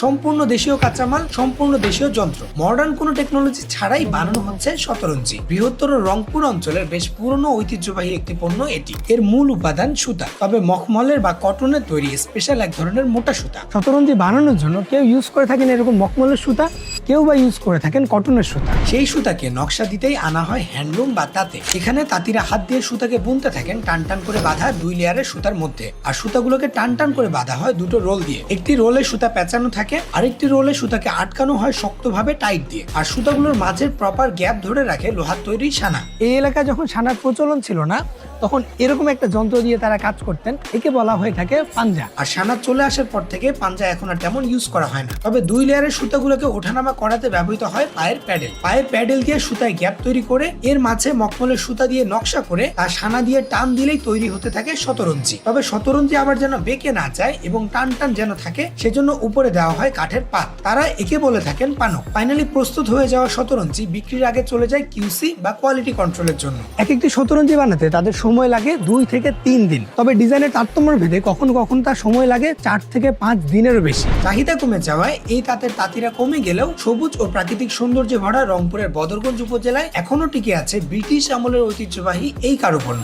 সম্পূর্ণ দেশীয় কাঁচামাল, সম্পূর্ণ দেশীয় যন্ত্র। মডার্ন কোনো টেকনোলজি ছাড়াই বানানো হচ্ছে শতরঞ্জি। বৃহত্তর রংপুর অঞ্চলের বেশ পুরনো ঐতিহ্যবাহী একটি পণ্য এটি। এর মূল উপাদান সুতা। তবে মখমলের বা কটনের তৈরি স্পেশাল এক ধরনের মোটা সুতা। শতরঞ্জি বানানোর জন্য কেউ ইউজ করে থাকেন এরকম মখমলের সুতা, কেউ বা ইউজ করে থাকেন কটনের সুতা। সেই সুতাকে নকশা দিতেই আনা হয় হ্যান্ডলুম বা তাঁতে। এখানে তাঁতিরা হাত দিয়ে সুতাকে বুনতে থাকেন টান টান করে বাঁধা দুই লেয়ারের সুতার মধ্যে। আর সুতাগুলোকে টান টান করে বাঁধা হয় দুটো রোল দিয়ে। একটি রোলে সুতা পেঁচানো থাকে আরেকটি রোলে সুতাকে আটকানো হয় শক্তভাবে টাইট দিয়ে। আর সুতাগুলোর মাঝের প্রপার গ্যাপ ধরে রাখে লোহার তৈরি সানা এই এলাকায় যখন সানার প্রচলন ছিল না তখন এরকম একটা যন্ত্র দিয়ে তারা কাজ করতেন। একে বলা হয়ে থাকে পাঞ্জা। আর সানা চলে আসার পর থেকে পাঞ্জা এখন আর তেমন ইউজ করা হয় না। তবে দুই লেয়ারের সুতাগুলোকে ওঠানামা করাতে ব্যবহৃত হয় পায়ের প্যাডেল। পায়ের প্যাডেল দিয়ে সুতায় গ্যাপ তৈরি করে এর মাঝে মকমলের সুতা দিয়ে নকশা করে তার সানা দিয়ে টান দিলেই তৈরি হতে থাকে শতরঞ্জি। তবে শতরঞ্জি আবার যেন বেঁকে না যায় এবং টান টান যেন থাকে সেজন্য উপরে দেওয়া হয় কাঠের পাত। তারা একে বলে থাকেন পানক। ফাইনালি প্রস্তুত হয়ে যাওয়া শতরঞ্জি বিক্রির আগে চলে যায় কিউসি বা কোয়ালিটি কন্ট্রোলের জন্য। এক একটি শতরঞ্জি বানাতে তাদের সময় লাগে দুই থেকে তিন দিন। তবে ডিজাইনের তারতম্যের ভেদে কখনো কখনো তার সময় লাগে চার থেকে পাঁচ দিনেরও বেশি। চাহিদা কমে যাওয়ায় এই তাঁতের তাঁতিরা কমে গেলেও সবুজ ও প্রাকৃতিক সৌন্দর্যে ভরা রংপুরের বদরগঞ্জ উপজেলায় এখনও টিকে আছে ব্রিটিশ আমলের ঐতিহ্যবাহী এই কারুপণ্য